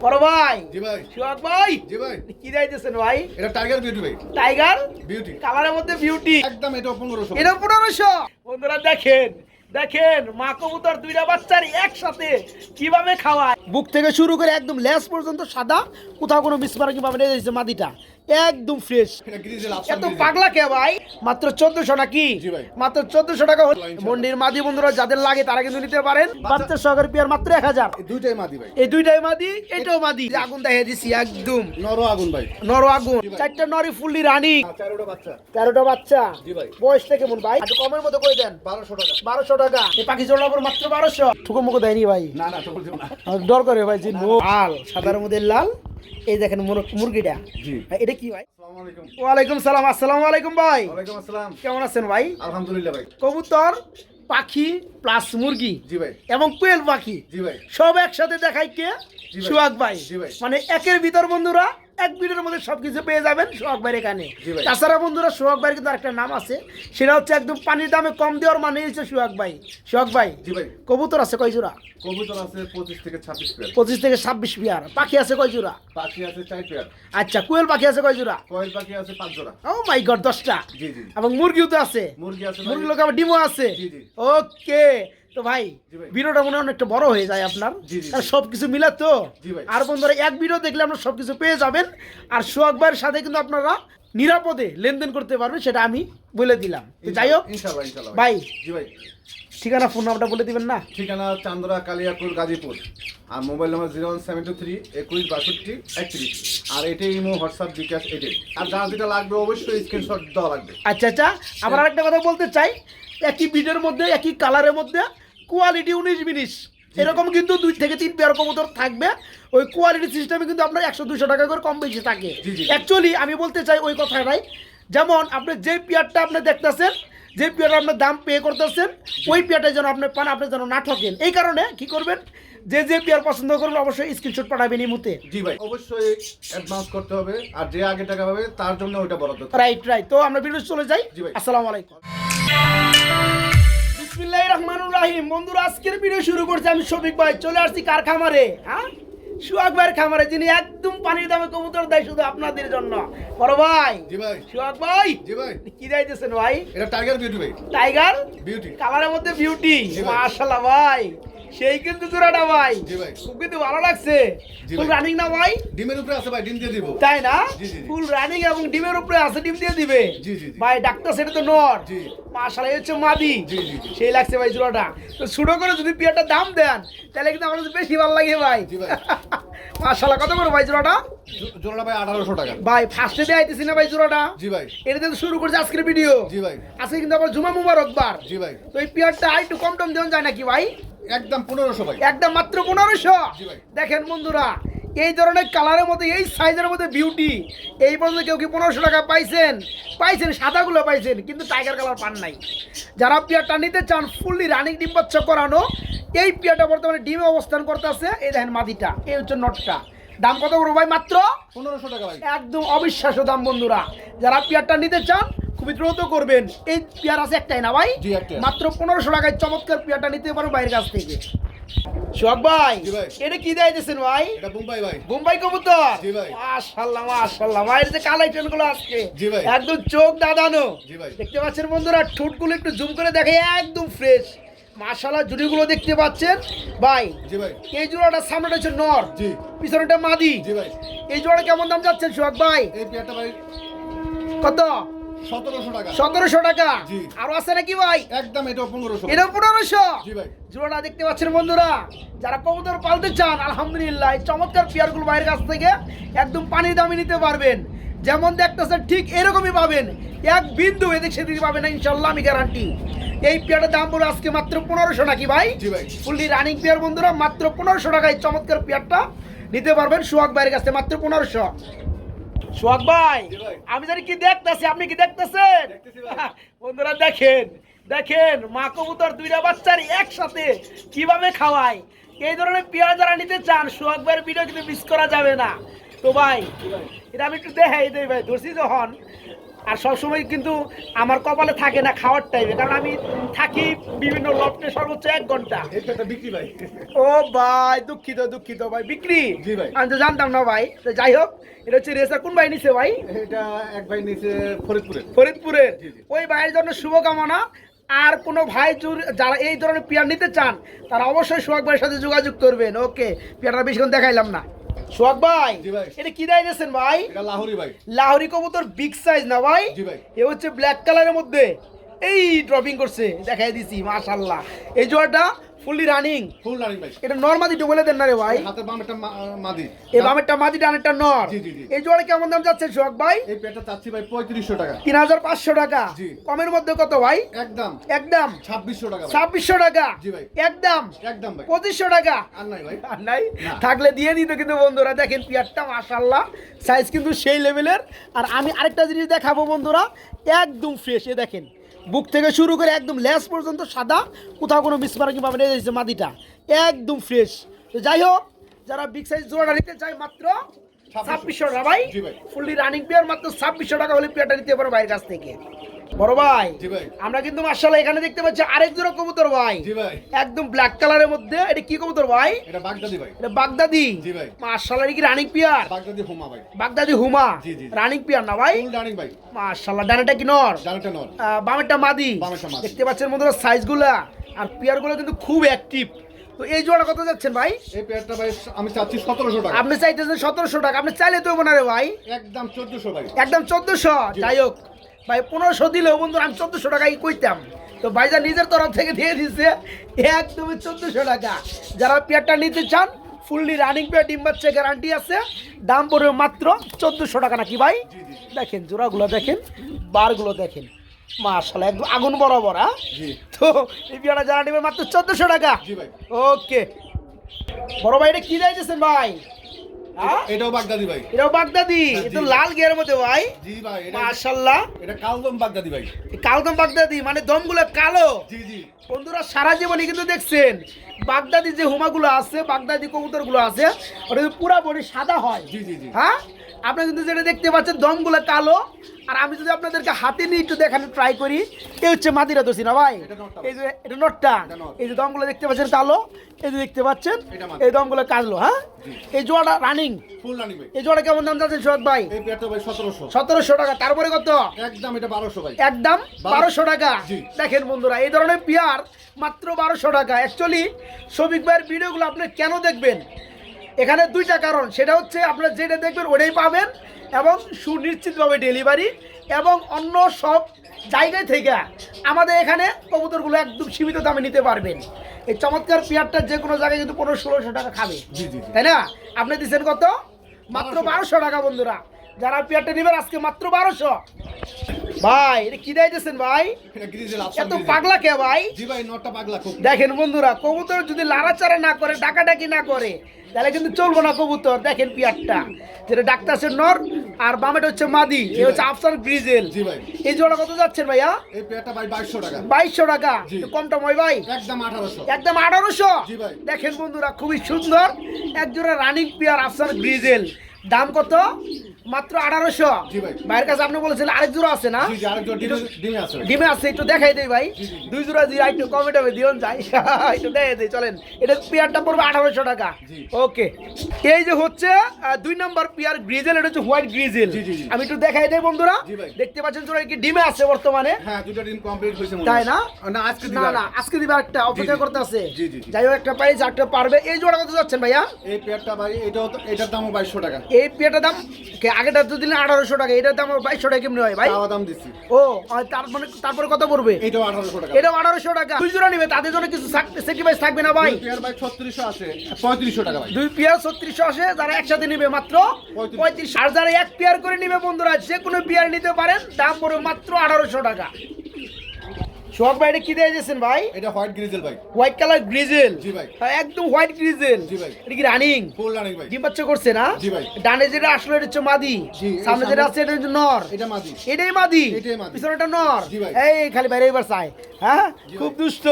বড় ভাই। জি ভাই। সুহাগ ভাই। জি ভাই। কি যাইতেছেন ভাই? এটা টাইগার বিউটি ভাই। টাইগার? বিউটি। কালারের মধ্যে বিউটি। একদম এটা পনেরোশো। এটা পনেরোশো। বন্ধুরা দেখেন দেখেন মা কবুতর দুইটা বাচ্চার একসাথে কীভাবে খাওয়ায়। বুক থেকে শুরু করে একদম লেস পর্যন্ত সাদা কোথাও কোনো বিস্মারা কীভাবে রেখে দিয়েছে মাদিটা একদম ফ্রেশ এত পাগলা কে ভাই? মাত্র চোদ্দশো নাকি? মাত্র চোদ্দশো টাকা। মন্ডির মাদি বন্ধুরা যাদের লাগে তারা কিন্তু নিতে পারেন। বাচ্চা সহকারে পেয়ার মাত্র এক হাজার। দুইটাই মাদি ভাই। এই দুইটাই মাদি এটাও মাদি। আগুন দেখে দিছি একদম। নরো আগুন ভাই। নর আগুন। চারটা নরি ফুললি রানি। বাচ্চা। তেরোটা বাচ্চা। জি ভাই। বয়সটা কেমন ভাই? একটু কমের মতো করে দেন বারোশো টাকা। বারোশো টাকা। এই পাখি জোড়া পর মাত্র বারোশো। ঠুকো মুখো দেয়নি ভাই। না না ডর করে ভাই যে লাল সাদার মধ্যে লাল। এই দেখেন মুরগিটা। এটা কি ভাই? ওয়ালাইকুম সালাম আসসালামু আলাইকুম ভাই আসসালাম। কেমন আছেন ভাই? আলহামদুলিল্লাহ ভাই। কবুতর পাখি প্লাস মুরগি জি ভাই। এবং কোয়েল পাখি জি ভাই। সব একসাথে দেখাই কে? সুহাগ ভাই। মানে একের ভিতর বন্ধুরা এক ভিডিওর মধ্যে সবকিছু পেয়ে যাবেন সোহাগ ভাইয়ের এখানে। তাছাড়া বন্ধুরা সোহাগ ভাইয়ের কিন্তু আরেকটা নাম আছে। সেটা হচ্ছে একদম পানির দামে কম দেওয়ার মানে হচ্ছে সোহাগ ভাই। সোহাগ ভাই কবুতর আছে কয় জোড়া? কবুতর আছে পঁচিশ থেকে ছাব্বিশ পেয়ার। পঁচিশ থেকে ছাব্বিশ পেয়ার। পাখি আছে কয় জোড়া? পাখি আছে চার পেয়ার। আচ্ছা কোয়েল পাখি আছে কয় জোড়া? কয়েল পাখি আছে পাঁচ জোড়া। ও মাই গড দশটা। এবং মুরগিও তো আছে। মুরগি আছে। মুরগি লোক আবার ডিমও আছে। ওকে। তো ভাই। ভিডিওটা মনে হয় অনেকটা বড় হয়ে যায় আপনার। কারণ জি। মিলে তো। আর বন্ধুরা এক ভিডিও দেখলে আপনারা সবকিছু পেয়ে যাবেন। আর সোহাগ ভাইয়ের সাথে কিন্তু আপনারা নিরাপদে লেনদেন করতে পারবেন সেটা আমি বলে দিলাম। যাই হোক ভাই। জি ভাই। ঠিকানা ফোন নাম্বারটা বলে দিবেন না? ঠিকানা চান্দরা কালিয়াপুর গাজীপুর। আর mobile number zero one seven two three একুশ বাষট্টি একত্রিশ। আর এটাই ইমো হোয়াটসঅ্যাপ বিকাশ এটাই আর যার যেটা লাগবে অবশ্যই স্ক্রিনশট দেওয়া লাগবে। আচ্ছা আচ্ছা। আবার আরেকটা কথা বলতে চাই একই ভিডিওর মধ্যে একই কালারের মধ্যে কোয়ালিটি উনিশ বিনিশ। এরকম কিন্তু দুই থেকে তিন পেয়ার কবুতর থাকবে। ওই কোয়ালিটি সিস্টেমে কিন্তু আপনার একশো দুশো টাকা করে কম বেশি থাকে। অ্যাকচুয়ালি আমি বলতে চাই ওই কথাটাই যেমন আপনি যে পেয়ারটা আপনি দেখতেছেন যে পেয়ার আপনার দাম পে করতেছেন ওই পেয়ারটা যেন আপনি পান আপনি যেন না ঠকেন। এই কারণে কি করবেন যে যে পেয়ার পছন্দ করবেন অবশ্যই স্ক্রিনশট পাঠাবেন এই মুহূর্তে। জি ভাই অবশ্যই অ্যাডভান্স করতে হবে আর যে আগে টাকা পাবে তার জন্য ওইটা বরাদ্দ। রাইট রাইট তো আমরা ভিডিও চলে যাই। জি ভাই। আসসালামু আলাইকুম। বিসমিল্লাহির রহমানুর রাহিম। বন্ধুরা আজকের ভিডিও শুরু করছি আমি শফিক ভাই। চলে আসছি কার খামারে? হ্যাঁ? সুহাগ ভাইয়ের খামারে যিনি একদম পানির দামে কবুতর দেয় শুধু আপনাদের জন্য। বড় ভাই। জি ভাই। সুহাগ ভাই। জি ভাই। কি যাইতেছেন ভাই? এটা টাইগার বিউটি ভাই। টাইগার বিউটি কালারের মধ্যে বিউটি মাশাআল্লাহ ভাই। সেই কিন্তু জোড়াটা ভাই। ভাই। খুব কিন্তু ভালো লাগছে। ফুল রানিং না ভাই? ডিমের উপরে আছে ভাই ডিম দিয়ে দিব। তাই না। ফুল রানিং এবং ডিমের উপরে আছে ডিম দিয়ে দিবে। ভাই ডাক্তার সেটা তো নট। মাশাআল্লাহ হচ্ছে মাদি। সেই লাগছে ভাই জোড়াটা। তো ছোটো করে যদি পিয়াটা দাম দেন তাহলে কিন্তু আমার বেশি ভালো লাগে ভাই। মাশাআল্লাহ কত করে ভাই জোড়াটা? জোড়াটা ভাই আঠারোশো টাকা। ভাই ফার্স্টে দিয়ে আইতেছি না ভাই জোড়াটা? জি ভাই। এটা তো শুরু করছে আজকের ভিডিও জি ভাই। আজকে কিন্তু আবার জুমা মুবারক বার জি ভাই। তো এই পিয়ারটা একটু কম টম দেওয়া যায় নাকি ভাই? একদম পনেরোশো ভাই। একদম মাত্র পনেরোশো? দেখেন বন্ধুরা এই ধরনের কালারের মধ্যে এই সাইজের মধ্যে বিউটি এই পর্যন্ত কেউ কি পনেরোশো টাকা পাইছেন? পাইছেন সাদাগুলো পাইছেন কিন্তু টাইগার কালার পান নাই। যারা পিয়ারটা নিতে চান ফুললি রানিং ডিম বাচ্চা করানো এই পিয়ারটা বর্তমানে ডিমে অবস্থান করতেছে। এই দেখেন মাদিটা এই হচ্ছে নটটা দাম কত করব ভাই মাত্র? পনেরোশো টাকা ভাই। একদম অবিশ্বাস্য দাম বন্ধুরা। যারা পেয়ারটা নিতে চান খুবই দ্রুত করবেন। এই পেয়ার আছে একটাই না ভাই? মাত্র পনেরোশো টাকায় চমৎকার পেয়ারটা নিতে পারো বাইরের কাছ থেকে। সোহাগ ভাই এটা কি দিয়েছেন ভাই? বোম্বাই কবুতর। মাশাআল্লাহ মাশাআল্লাহ ভাইয়ের যে কালেকশনগুলো আজকে। একদম চোখ দাদানো দেখতে পাচ্ছেন বন্ধুরা ঠোঁটগুলো একটু জুম করে দেখে একদম ফ্রেশ মাশাআল্লাহ জুড়িগুলো দেখতে পাচ্ছেন? ভাই জি ভাই। এই জোড়াটা সামনেটা হচ্ছে নর জি। পিছনেটা মাদি। ভাই। এই জোড়া কেমন দাম যাচ্ছেন ভাই? ভাই কত? সতেরোশো টাকা। সতেরোশো টাকা? জি। আরও আছে নাকি ভাই? একদম এটা পনেরোশো। এটা পনেরোশো? জোড়াটা দেখতে পাচ্ছেন বন্ধুরা যারা কবুতর পালতে চান আলহামদুলিল্লাহ এই চমৎকার পেয়ারগুলো বাইরের কাছ থেকে একদম পানির দামে নিতে পারবেন। যেমন দেখতেছেন ঠিক এরকমই পাবেন। এক বিন্দু এদিক সেদিক পাবেন না ইনশাল্লাহ আমি গ্যারান্টি এই পেয়ারটার দাম পড়ে আজকে মাত্র পনেরোশো নাকি ভাই? ফুললি রানিং পেয়ার বন্ধুরা মাত্র পনেরোশো টাকায় চমৎকার পেয়ারটা নিতে পারবেন। সোহাগ ভাইয়ের কাছে মাত্র পনেরোশো। সোহাগ ভাই আমি জানি কি দেখতেছি আপনি কি দেখতেছেন? বন্ধুরা দেখেন দেখেন মা কবুতর দুইটা বাচ্চার একসাথে কীভাবে খাওয়ায়? এই ধরনের পেয়ারা যারা নিতে চান সোহাগ ভাইয়ের ভিডিও কিন্তু মিস করা যাবে না। তো ভাই এটা আমি একটু দেখাই দেই ভাই ধরছি যখন। আর সবসময় কিন্তু আমার কপালে থাকে না খাওয়ার টাইমে কারণ আমি থাকি বিভিন্ন লফটে সর্বোচ্চ এক ঘণ্টা। বিক্রি ভাই। ও ভাই দুঃখিত দুঃখিত ভাই। বিক্রি? আমি তো জানতাম না ভাই। তো যাই হোক এটা হচ্ছে রেসার কোন ভাই নিছে ভাই? এটা এক ভাই ফরিদপুরে ফরিদপুরের। জি। ওই ভাইয়ের জন্য শুভকামনা। আর কোনো ভাই যারা এই ধরনের পেয়ার নিতে চান তারা অবশ্যই সোহাগ ভাইয়ের সাথে যোগাযোগ করবেন। ওকে পেয়ারটা বেশিক্ষণ দেখাইলাম না। সোহাগ ভাই এটা কি দেয় দিয়েছেন ভাই? এটা লাহোরি ভাই। লাহোরি কবুতর বিগ সাইজ না ভাই? জি ভাই। এ হচ্ছে ব্ল্যাক কালারের মধ্যে। এই ড্রপিং করছে দেখাই দিছি মাশাল্লাহ এই জোয়াটা ফুললি রানিং ফুল রানিং ভাই এটা নর্মাদি বলে দেন না রে ভাই? হাতের বাম একটা মাদি। এই বামেরটা মাদি ডানেরটা নর। এই জোয়াটা কেমন দাম যাচ্ছে সোহাগ ভাই? এই পেয়ারটা চাচ্ছি ভাই পঁয়ত্রিশশো টাকা। তিন হাজার পাঁচশো টাকা। কমের মধ্যে কত ভাই? একদম। একদম। ছাব্বিশশো টাকা ভাই। ছাব্বিশশো টাকা। জি ভাই। একদম। একদম ভাই। পঁচিশশো টাকা। আর নাই ভাই। আর নাই? থাকলে দিয়ে দিত কিন্তু বন্ধুরা দেখেন পিয়ারটা মাশাল্লাহ সাইজ কিন্তু সেই লেভেলের আর আমি আরেকটা জিনিস দেখাবো বন্ধুরা একদম ফ্রেশ এ দেখেন। বুক থেকে শুরু করে একদম লেস পর্যন্ত সাদা, কোথাও কোনো না এই মাদিটা একদম ফ্রেশ তো যাই হোক, যারা বিগ সাইজ জোড়াটা নিতে চায় মাত্র ছাব্বিশশো। টাকা ভাই? ফুললি রানিং পেয়ার মাত্র ছাব্বিশশো টাকা হলে পেয়ারটা নিতে পারো ভাইয়ের কাছ থেকে। বড় ভাই আমরা কিন্তু মার্শাল্লাহ এখানে দেখতে পাচ্ছি আরেক জোড়া কবুতর ভাই। একদম ব্ল্যাক কালারের মধ্যে। এটা কি কবুতর ভাই? এটা বাগদাদি ভাই। এটা বাগদাদি? কি রানিং পিয়ার বাগদাদি হোমা ভাই। বাগদাদি হুমা। রানিং পিয়ার না ভাই? রানিং ভাই। ডানাটা কি নর? নর। বামেরটা মাদি। বামেরটা মাদি। দেখতে পাচ্ছেন বন্ধুরা সাইজগুলা আর পিয়ারগুলো কিন্তু খুব অ্যাক্টিভ তো এই জোড়া কত যাচ্ছেন ভাই? এই পেয়ারটা ভাই আমি চাচ্ছি সতেরোশো টাকা। আপনি চাইতেছেন সতেরোশো টাকা আপনি চাইলে তো না রে ভাই। একদম চোদ্দশো ভাই। একদম চোদ্দশো। যাই হোক ভাই পনেরোশো দিলেও বন্ধু আমি চোদ্দশো টাকাই কইতাম। তো ভাইজান নিজের তরফ থেকে দিয়ে দিচ্ছে একদমই চোদ্দশো টাকা। যারা পেয়ারটা নিতে চান ফুললি রানিং পেয়ার ডিম বাচ্চা গ্যারান্টি আছে। দাম পড়বে মাত্র চোদ্দশো টাকা নাকি ভাই? দেখেন জোড়াগুলো দেখেন বারগুলো দেখেন। মাশাল্লাহ একদম আগুন বরাবর হ্যাঁ? তো এই পেয়ারটা যারা নেবে মাত্র চোদ্দশো টাকা। জি ভাই। ওকে। বড় ভাই এটা কি দিয়েছেন ভাই? হ্যাঁ? এটাও বাগদাদি ভাই। এটাও বাগদাদি? হ্যাঁ। লাল গিয়ার মধ্যে ভাই। জি ভাই এটা মাশাল্লাহ এটা কালদম বাগদাদি ভাই। কালদম বাগদাদি মানে দমগুলো কালো। জি জি। বন্ধুরা সারা জীবনই কিন্তু দেখছেন বাগদাদি যে হুমাগুলো আছে বাগদাদি কবুতরগুলো আছে ওটা পুরা বডি সাদা হয়। জি, জি, জি। হ্যাঁ? আপনি কিন্তু যেটা দেখতে পাচ্ছেন দমগুলো কালো। আর আমি যদি আপনাদেরকে হাতে নিয়ে একটু দেখানো ট্রাই করি এই হচ্ছে মাদিরা দোষী না ভাই। এই যে এটা নটটা। এই যে দমগুলো দেখতে পাচ্ছেন কালো এই যে দেখতে পাচ্ছেন এই দমগুলো কালো হ্যাঁ? এই জোয়াটা রানিং এই জোয়াটা কেমন দাম যাচ্ছে সোহাগ ভাই? সতেরোশো। টাকা। তারপরে কত? একদম এটা বারোশো ভাই। একদম বারোশো টাকা। দেখেন বন্ধুরা এই ধরনের পেয়ার মাত্র বারোশো টাকা। অ্যাকচুয়ালি সবিক ভাইয়ের ভিডিওগুলো আপনি কেন দেখবেন? এখানে দুইটা কারণ। সেটা হচ্ছে আপনারা যেটা দেখবেন ওটাই পাবেন এবং সুনিশ্চিতভাবে ডেলিভারি এবং অন্য সব জায়গায় থেকে আমাদের এখানে কবুতরগুলো একদম সীমিত দামে নিতে পারবেন। এই চমৎকার পেয়ারটা যে কোনো জায়গায় কিন্তু পনেরো ষোলোশো টাকা খাবে। তাই না? আপনি দিচ্ছেন কত? মাত্র বারোশো টাকা বন্ধুরা। যারা পেয়ারটা নেবেন আজকে মাত্র বারোশো। ভাই এটা কি দিয়েছেন ভাই? এত পাগলা কে ভাই? দেখেন বন্ধুরা কবুতর যদি লাড়াচাড়া না করে ডাকাডাকি না করে তাহলে কিন্তু চলবো না কবুতর। দেখেন পিয়ারটা। যেটা ডাক্তার আছে নর আর বামেটা হচ্ছে মাদি এই হচ্ছে আফসার ভাই। এই জোড়া কত যাচ্ছেন ভাইয়া? এই পেয়ারটা ভাই বাইশশো টাকা। বাইশশো টাকা। জি। একটু কম টম হয় ভাই। একদম আঠারোশো। একদম আঠারোশো? জি ভাই। দেখেন বন্ধুরা খুবই সুন্দর। এক জোড়া রানিং পেয়ার আফসার ব্রিজেল দাম কত? মাত্র আঠারোশো। ভাইয়ের কাছে আপনি বলেছিলেন আরেক জোড়া আছে না? ডিমে আছে। একটু দেখাই দেই ভাই। দুই জোড়া দিয়ে একটু কমে টমে দিও যাই। একটু দেখাই দেই চলেন। এটা পেয়ারটা পড়বে আঠারোশো টাকা। ওকে। এই যে হচ্ছে দুই নাম্বার পেয়ার গ্রিজেল এটা হচ্ছে হোয়াইট গ্রিজেল। আমি একটু দেখাই দেই বন্ধুরা। দেখতে পাচ্ছেন জোড়া কি ডিমে আছে বর্তমানে? হ্যাঁ তাই না? না আজকে না না আজকে দিবা একটা অপেক্ষা। করতে আছে। যাই হোক একটা পাইজ একটা পারবে। এই জোড়া কত যাচ্ছেন ভাইয়া? এই পেয়ারটা ভাই এটাও তো এটার দামও বাইশশো টাকা। এই পেয়ারটার দাম আগেটা তো দিলেন আঠারোশো টাকা দাম বাইশশো টাকা কেমনি হয় ভাই? দাম দিচ্ছি ও তারপরে মানে তারপরে কত পড়বে? এটাও আঠারোশো টাকা। এটাও আঠারোশো টাকা। দুই জোড়া নিবে তাদের জন্য কিছু স্যাক্রিফাইস থাকবে না ভাই। ভাই ছত্রিশশো আছে পঁয়ত্রিশশো টাকা ভাই। দুই পেয়ার ছত্রিশশো আসে যারা একসাথে নিবে মাত্র পঁয়ত্রিশ। পঁয়ত্রিশ। আর যারা এক পেয়ার করে নিবে বন্ধুরা যে কোনো পেয়ার নিতে পারেন দাম পড়বে মাত্র আঠারোশো টাকা। ভাই এটা কি দিয়ে দিয়েছেন ভাই? এটা হোয়াইট গ্রিজেল ভাই। White colour grizzle? জি ভাই। একদম হোয়াইট গ্রিজেল। জি ভাই। এটা কি রানিং? ফুল রানিং ভাই। ডিম বাচ্চা করছে না? জি ভাই। ডানে যেটা আসলে এটা হচ্ছে মাদি। সামনে যেটা আছে এটা হচ্ছে নর। এটা মাদি। এটাই মাদি। এটাই মাদি। পিছনেটা নর। জি ভাই। এই খালি বাইরে এবার চাই হ্যাঁ? খুব। দুষ্ট।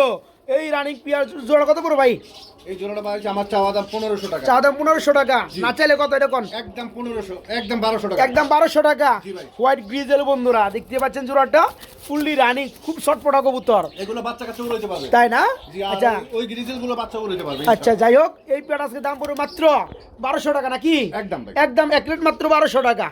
এই রানিং পিয়ার জোড়া কত পড়ো ভাই? এই জোড়াটা ভাই আমার চাওয়া দাম পনেরোশো টাকা। চা দাম পনেরোশো টাকা। না চাইলে কত এটা কোন? একদম পনেরোশো একদম বারোশো টাকা। একদম বারোশো টাকা। হোয়াইট গ্রিজেল বন্ধুরা দেখতে পাচ্ছেন জোড়াটা? ফুললি রানিং খুব শর্টপটা কবুতর। এগুলো বাচ্চা কাছে উড়াইতে পারবে। তাই না? আচ্ছা। ওই- ওই গ্রিজেলগুলো বাচ্চা উড়াইতে পারবে আচ্ছা যাই হোক এই পেয়ার আজকে দাম পড়বে মাত্র বারোশো টাকা নাকি? একদম একদম এক প্লেট মাত্র বারোশো টাকা।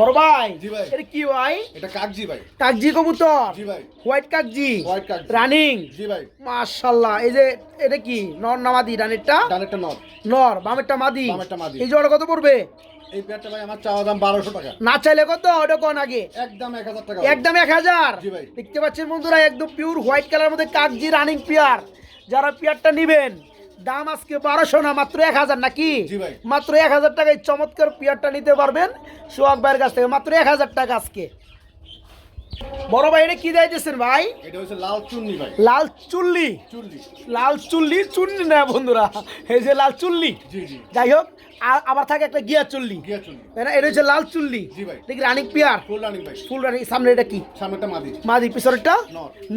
বড় ভাই জি ভাই। এটা কি ভাই? এটা কাকজি ভাই। কাকজি কবুতর। জি ভাই। হোয়াইট কাকজি। কাকজি। রানিং জি ভাই। মাশাল্লাহ এই যে এটা কি? নর নামাদি রানিরটা ডানেরটা? নট নর। বামেরটা মাদি? বামেরটা মাদি। এই জোড়া কত পড়বে? এই পেয়ারটা ভাই আমার চাওয়া দাম টাকা। না চাইলে কত? ওটা কোন আগে? একদম এক হাজার টাকা। একদম এক হাজার? জি ভাই। দেখতে পাচ্ছেন বন্ধুরা একদম পিওর হোয়াইট কালার মধ্যে কাকজি রানিং পেয়ার। যারা পেয়ারটা নিবেন দাম আজকে বারোশো না মাত্র এক হাজার নাকি? মাত্র এক হাজার টাকায় চমৎকার পেয়ারটা নিতে পারবেন সোহাগ ভাইয়ের কাছ থেকে। মাত্র এক হাজার টাকা আজকে। বড় ভাই এটা কি দিয়েছেন ভাই? এটা হচ্ছে লাল চুন্নি ভাই। লাল চুল্লি। চুল্লি। লাল চুল্লি চুন্নি না বন্ধুরা এই যে লাল চুল্লি। যাই হোক আবার থাকে একটা গিয়া চুল্লি। তাই না? এটা হচ্ছে লাল চুল্লি। দেখি running pair full running full সামনে এটা কি? সামনেটা মাদি। মাদি পিছনেরটা?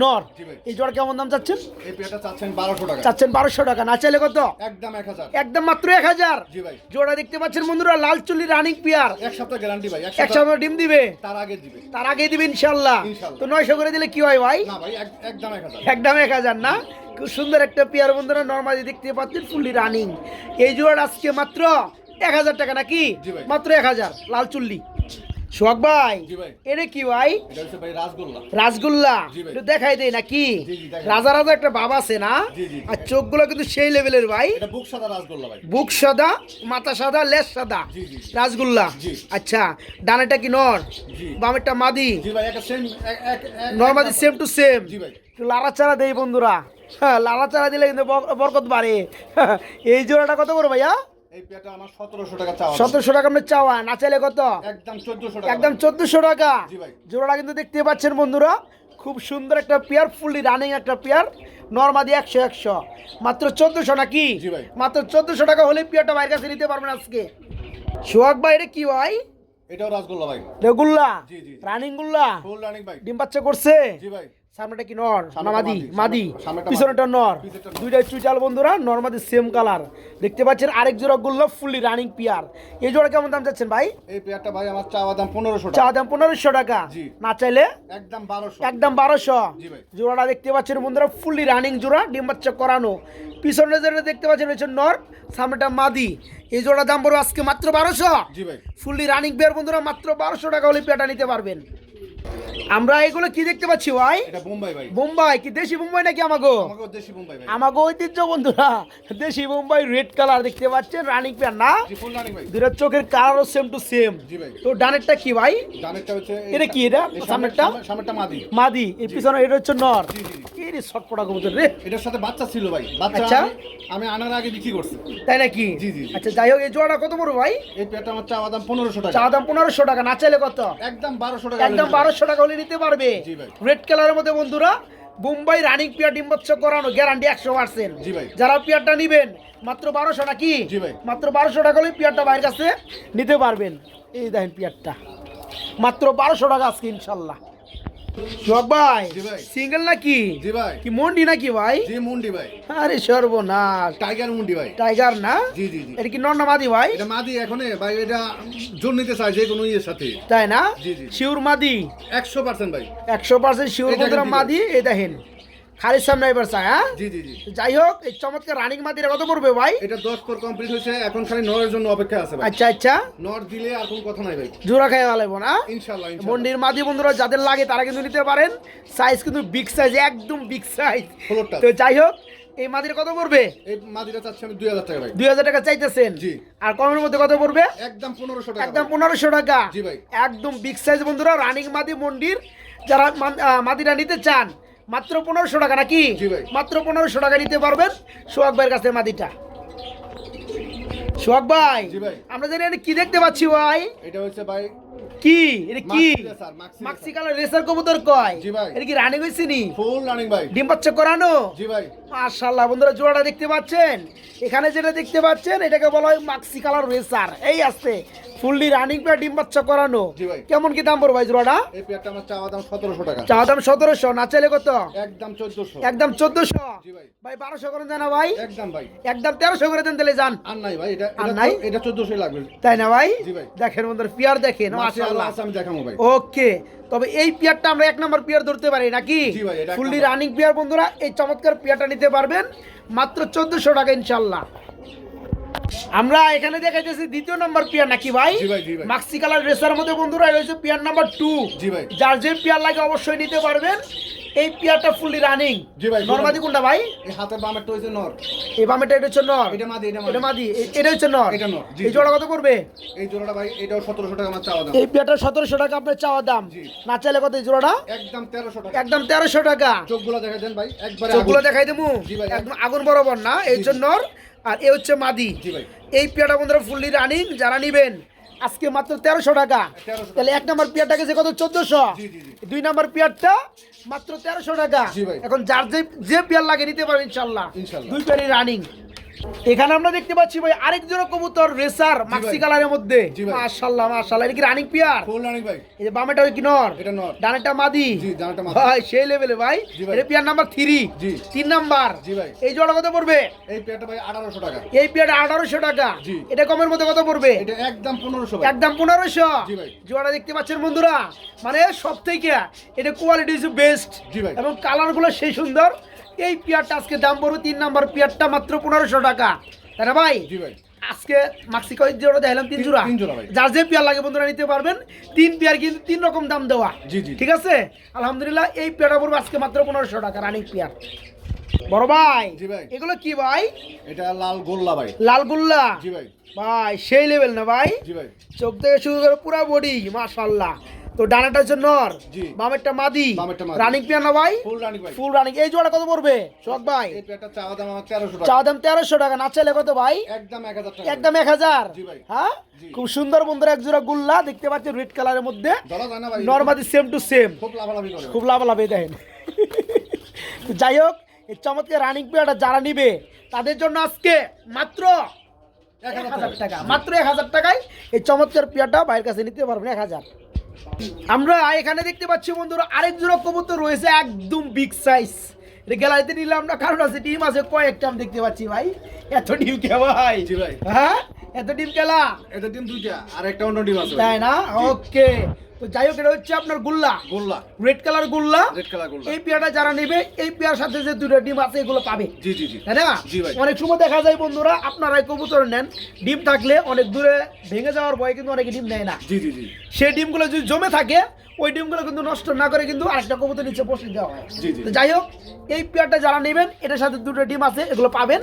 নর। এই জোড়া কেমন দাম চাচ্ছেন? এই পেয়ারটা চাচ্ছেন বারোশো টাকা। চাচ্ছেন বারোশো টাকা। না চাইলে কত? একদম এক হাজার। একদম মাত্র এক হাজার। জি ভাই। জোড়া দেখতে পাচ্ছেন বন্ধুরা লাল চুল্লি রানিং পেয়ার এক সপ্তাহ গ্যারান্টি ভাই এক সপ্তাহ ডিম দিবে। তার আগে দিবে। তার আগে দিবে ইনশাল্লাহ। ইনশাল্লাহ। তো নয়শো করে দিলে কি হয় ভাই? না ভাই একদম এক হাজার। একদম এক হাজার না? খুব সুন্দর একটা পেয়ার বন্ধুরা নর্মালি দেখতে পাচ্ছেন ফুললি রানিং এই জোড়া আজকে মাত্র এক হাজার টাকা নাকি? মাত্র এক হাজার লাল চুল্লি। সোহাগ ভাই এটা কি ভাই? রাসগোল্লা। একটু দেখাই দেয় নাকি। রাজা রাজা একটা বাবা আছে না। আর চোখগুলো কিন্তু সেই লেভেলের ভাই। বুক সাদা মাথা সাদা লেজ সাদা। রাসগোল্লা। আচ্ছা ডানেটা কি নর। বামেরটা মাদি? ভাই একটা সেম টু সেম ভাই। লাড়াচাড়া দেই বন্ধুরা। হ্যাঁ লাড়াচাড়া দিলে কিন্তু বরকত বাড়ে। এই জোড়াটা কত করে ভাইয়া? সতেরোশো টাকা আমরা চাওয়া না চাইলে কত? একদম চোদ্দশো টাকা। জোড়াটা কিন্তু দেখতে পাচ্ছেন বন্ধুরা খুব সুন্দর একটা পেয়ার ফুললি রানিং একটা পেয়ার নর্মাদি একশো একশো। মাত্র চোদ্দশো নাকি? মাত্র চোদ্দশো টাকা হলে পেয়ারটা বাইরের কাছে নিতে পারবেন আজকে। সোহাগ ভাই এটা কি ভাই? এটাও রাসগোল্লা ভাই। রানিং গুল্লা? ডিম বাচ্চা করছে? জি ভাই। সামনেটা কি নর? মাদি মাদি, পিছনেটা নর। পিছনেটা নর। বন্ধুরা নর মাদি সেম কালার দেখতে পাচ্ছেন আরেক জোড়া গুল্লা ফুললি রানিং পিয়ার এই জোড়া কেমন দাম চাচ্ছেন ভাই? এই পেয়ারটা ভাই আমার চাওয়া দাম পনেরোশো চা টাকা দাম পনেরোশো টাকা। না চাইলে একদম বারোশো। একদম বারোশো। জোড়াটা দেখতে পাচ্ছেন বন্ধুরা ফুললি রানিং জোড়া ডিম বাচ্চা করানো। পিছনে যেটা দেখতে পাচ্ছেন হচ্ছে নর সামনেটা মাদি। এই জোড়া দাম পড়বে আজকে মাত্র বারোশো। ফুললি রানিং পেয়ার বন্ধুরা মাত্র বারোশো টাকা হলে পেয়ারটা নিতে পারবেন। আমরা এগুলো কি দেখতে পাচ্ছি ভাই? বোম্বাই কি দেশি বোম্বাই নাকি আমাগো? আমাগো ঐতিহ্য বন্ধুরা। দেশি বোম্বাই রেড কালার দেখতে পাচ্ছেন রানিং প্যান্ট না? ভাই। চোখের কালারও সেম টু সেম তো ডানেরটা কি ভাই? এটা কি এটা? সামনেরটা? সামনেরটা মাদি। মাদি। এই পিছনে এটা হচ্ছে নর। ছটপটা কবুতর রে। এটার সাথে বাচ্চা ছিল ভাই। বাচ্চা আচ্ছা। আমি- আনার আগে বিক্রি করছি। তাই নাকি? জি, জি, জি। আচ্ছা যাই হোক এই জোড়াটা কত বড় ভাই? এই আমার পনেরোশো টাকা। চা পনেরোশো টাকা না চাইলে কত? একদম বারোশো টাকা একদম বারোশো টাকা হলে নিতে পারবে। রেড কালারের মধ্যে বন্ধুরা মুম্বাই রানিং পিয়ার ডিম্বচ্ছ করানো গ্যারান্টি একশো পার্সেন্ট যারা পিয়ারটা নিবেন মাত্র বারোশো নাকি? কি মাত্র বারোশো টাকা হলে পিয়ারটা বাইরের কাছে নিতে পারবেন। এই দেখেন পিয়ারটা। মাত্র বারোশো টাকা আজকে ইনশাল্লাহ। সোহাগ ভাই। জি সিঙ্গেল নাকি? কি মন্ডি নাকি ভাই? জি মুন্ডি ভাই। আরে সর্বনাশ। টাইগার মুন্ডি ভাই। টাইগার না? জি জি জি। এটা কি নন্নামাদি ভাই? এটা মাদি এখন ভাই এটা জোর নিতে চাই যে কোনো ইয়ের সাথে। তাই না। শিউর মাদি? একশো পার্সেন্ট ভাই। একশো পার্সেন্ট শিউর। মাদি? এই দেখেন। খালির সামনে এবার চায় হ্যাঁ? জি জি জি। যাই হোক এই চমৎকার রানিং মাদিরা কত পড়বে ভাই? এটা দশ পর কমপ্লিট হয়েছে এখন খালি নরের জন্য অপেক্ষা আছে ভাই। আচ্ছা আচ্ছা। নর দিলে আর কোনো কথা নাই ভাই। জোড়া খাই ভালো না? ইনশাল্লাহ মন্ডির মাদি বন্ধুরা যাদের লাগে তারা কিন্তু নিতে পারেন। সাইজ কিন্তু বিগ সাইজ একদম বিগ সাইজ তো যাই হোক এই মাদির কত পড়বে এই মাদিটা চাচ্ছি আমি দুই হাজার টাকা ভাই। দুই হাজার টাকা চাইতেছেন? জি। আর কমের মধ্যে কত পড়বে? একদম পনেরোশো টাকা একদম। পনেরোশো টাকা। জি ভাই। একদম বিগ সাইজ বন্ধুরা রানিং মাদি মন্দির যারা মাদিরা নিতে চান মাত্র পনেরোশো টাকা নাকি। মাত্র পনেরোশো টাকা নিতে পারবেন সোহাগ ভাইয়ের কাছে মাদিটা। সোহাগ ভাই ভাই। আমরা জানি কি দেখতে পাচ্ছি ভাই? এটা হচ্ছে ভাই কি? এটা কি? মাক্সি কালার রেসার কবুতর কয়? ভাই। এটা কি রানিং হয়েছে নি? ফুল রানিং ভাই। ডিম বাচ্চা করানো? জি ভাই। মাশাল্লাহ বন্ধুরা জোড়াটা দেখতে পাচ্ছেন? এখানে যেটা দেখতে পাচ্ছেন এটাকে বলা হয় মাক্সি কালার রেসার এই আসছে। ফুললি রানিং পেয়ার ডিম বাচ্চা করানো। কেমন কি দাম পড়বে জোড়াটা? এই পেয়ারটা আমার চাওয়া দাম সতেরোশো টাকা। চা দাম সতেরোশো না চাইলে কত? একদম চোদ্দশো। একদম চোদ্দশো? জি ভাই। ভাই বারোশো করে দেন না ভাই? একদম ভাই। একদম তেরোশো করে দেন তাহলে যান। আর নাই ভাই এটা আর নাই? এটা চোদ্দশোই লাগবে। তাই না ভাই? জি ভাই। দেখেন বন্ধুরা পিয়ার দেখেন মাশাআল্লাহ আমি ভাই। ওকে তবে এই পিয়ারটা আমরা এক নম্বর পিয়ার ধরতে পারি নাকি? ফুললি রানিং পিয়ার বন্ধুরা এই চমৎকার পিয়ারটা নিতে পারবেন মাত্র চোদ্দশো টাকা ইনশাল্লাহ আমরা এখানে দেখাইতেছি দ্বিতীয় নম্বর পিয়ার নাকি ভাই। মাক্সি কালার ড্রেসের মধ্যে বন্ধুরা হচ্ছে পিয়ার নাম্বার টু। জি ভাই। যার যে পিয়ার লাগে অবশ্যই নিতে পারবেন। এই পিয়ারটা ফুললি রানিং জি ভাই, নর্মাদি কোনটা ভাই? এই হাতের বামেরটা হয়েছে নর। এই বামেটা এটা হচ্ছে নর। এটা মাদি এটা এটা মাদি এটা হচ্ছে নর। এটা নর, এই জোড়া কত পড়বে? এই জোড়াটা ভাই এটাও সতেরোশো টাকা আমার চাওয়া দাম। এই পিয়ারটা সতেরোশো টাকা আপনার চাওয়া দাম। না চাইলে কত এই জোড়াটা? একদম তেরোশো টাকা। একদম তেরোশো টাকা। চোখগুলো দেখা দেন ভাই একবারে চোখগুলো দেখাই দেবো। একদম আগুন বরাবর না এই জন্য আর এ হচ্ছে মাদি। এই পিয়াটা বন্ধুরা ফুললি রানিং যারা নিবেন আজকে মাত্র তেরোশো টাকা। তাহলে এক নম্বর পিয়ারটা গেছে কত? চোদ্দশো। দুই নম্বর পেয়ারটা মাত্র তেরোশো টাকা। এখন যার যে যে পেয়ার লাগে নিতে পারবে ইনশাল্লাহ। ইনশাল্লাহ। দুই পেয়ারই রানিং এখানে আমরা দেখতে পাচ্ছি ভাই আরেক জোড়া কবুতর রেসার মাক্সি কালারের মধ্যে। মাশাল্লাহ মাশাল্লাহ এটা কি রানিং পিয়ার? ফুল রানিং ভাই। এই যে বামেটা কি নর? এটা নর। ডানেটা মাদি? জি জানাটা মাথা ভাই সেই লেভেলে ভাই। এটা পিয়ার নাম্বার থ্রি জি। তিন নাম্বার জি ভাই। এই জোড়া কত পড়বে? এই পিয়ারটা ভাই আঠারোশো টাকা। এই পিয়ার আঠারোশো টাকা। জি। এটা কমের মধ্যে কত পড়বে? এটা একদম পনেরোশো ভাই। একদম পনেরোশো। জি ভাই। জোড়া দেখতে পাচ্ছেন বন্ধুরা? মানে সবথেকে এটা কোয়ালিটি ইজ বেস্ট জি ভাই। এবং কালারগুলো সেই সুন্দর। এই পিয়ারটা আজকে দাম পড়বে তিন নাম্বার পিয়ারটা মাত্র পনেরোশো টাকা। তাই না ভাই? জি ভাই। আজকে মাক্সিকো জোড়া দেখালাম তিন জোড়া। তিন জোড়া যার যে পেয়ার লাগে বন্ধুরা নিতে পারবেন তিন পেয়ার কিন্তু তিন রকম দাম দেওয়া। জি, জি। ঠিক আছে? আলহামদুলিল্লাহ এই পেয়ারটা পড়বে আজকে মাত্র পনেরোশো টাকা রানিং পেয়ার। বড় ভাই জি ভাই। এগুলো কি ভাই? এটা লাল গোল্লা ভাই। লালগুল্লা জি ভাই। ভাই সেই লেভেল না ভাই? জি ভাই। চোখ থেকে শুরু করে পুরো বডি মাশাল্লাহ তো ডানাটা হচ্ছে নর বামেরটা মাদি রানিং পেয়ার না ভাই? ফুল রানিং ভাই ফুল রানিং এই জোড়া কত পড়বে? শোক ভাই। এই পেয়ারটা চাওয়া দাম তেরোশো টাকা। চা দাম তেরোশো টাকা না চাইলে কত ভাই? একদম এক হাজার টাকা। একদম এক হাজার। জি ভাই। হ্যাঁ? খুব সুন্দর বন্ধুরা এক জোড়া গুল্লা দেখতে পাচ্ছেন রেড কালারের মধ্যে। ধরা যায় না ভাই। নর্মাদি সেম টু সেম খুব লাভালাভি করে। খুব লাভালাভ দেখেন। যাই হোক এই চমৎকার রানিং পেয়ারটা যারা নিবে তাদের জন্য আজকে মাত্র এক হাজার টাকা। মাত্র এক হাজার টাকায় এই চমৎকার পেয়ারটা বাইরের কাছে নিতে পারবেন এক হাজার। আমরা এখানে দেখতে পাচ্ছি বন্ধুরা আরেক জোড়া কবুতর রয়েছে একদম বিগ সাইজ এটা গ্যালারিতে নিলাম আমরা কারণ আছে ডিম আছে কয়েকটা আমি দেখতে পাচ্ছি ভাই। এত ডিম কে ভাই। ভাই। হ্যাঁ? এত ডিম কেলা এত ডিম দুইটা আর একটা অন্য ডিম আছে তাই না? ওকে। তো যাই হোক এটা হচ্ছে আপনার গুল্লা। গুল্লা। রেড কালার গুল্লা। রেড কালার গুল্লা। এই পেয়ারটা যারা নেবে এই পেয়ার সাথে যে দুটো ডিম আছে এগুলো পাবে। জি জি জি। তাই না? জি ভাই। অনেক সময় দেখা যায় বন্ধুরা আপনারা কবুতর নেন। ডিম থাকলে অনেক দূরে ভেঙে যাওয়ার ভয় কিন্তু অনেকে ডিম নেয় না। জি জি জি। সেই ডিমগুলো যদি জমে থাকে ওই ডিমগুলো কিন্তু নষ্ট না করে কিন্তু আরেকটা কবুতর নিচে বসে দেওয়া হয়। তো যাই হোক এই পেয়ারটা যারা নেবেন এটার সাথে দুটো ডিম আছে এগুলো পাবেন।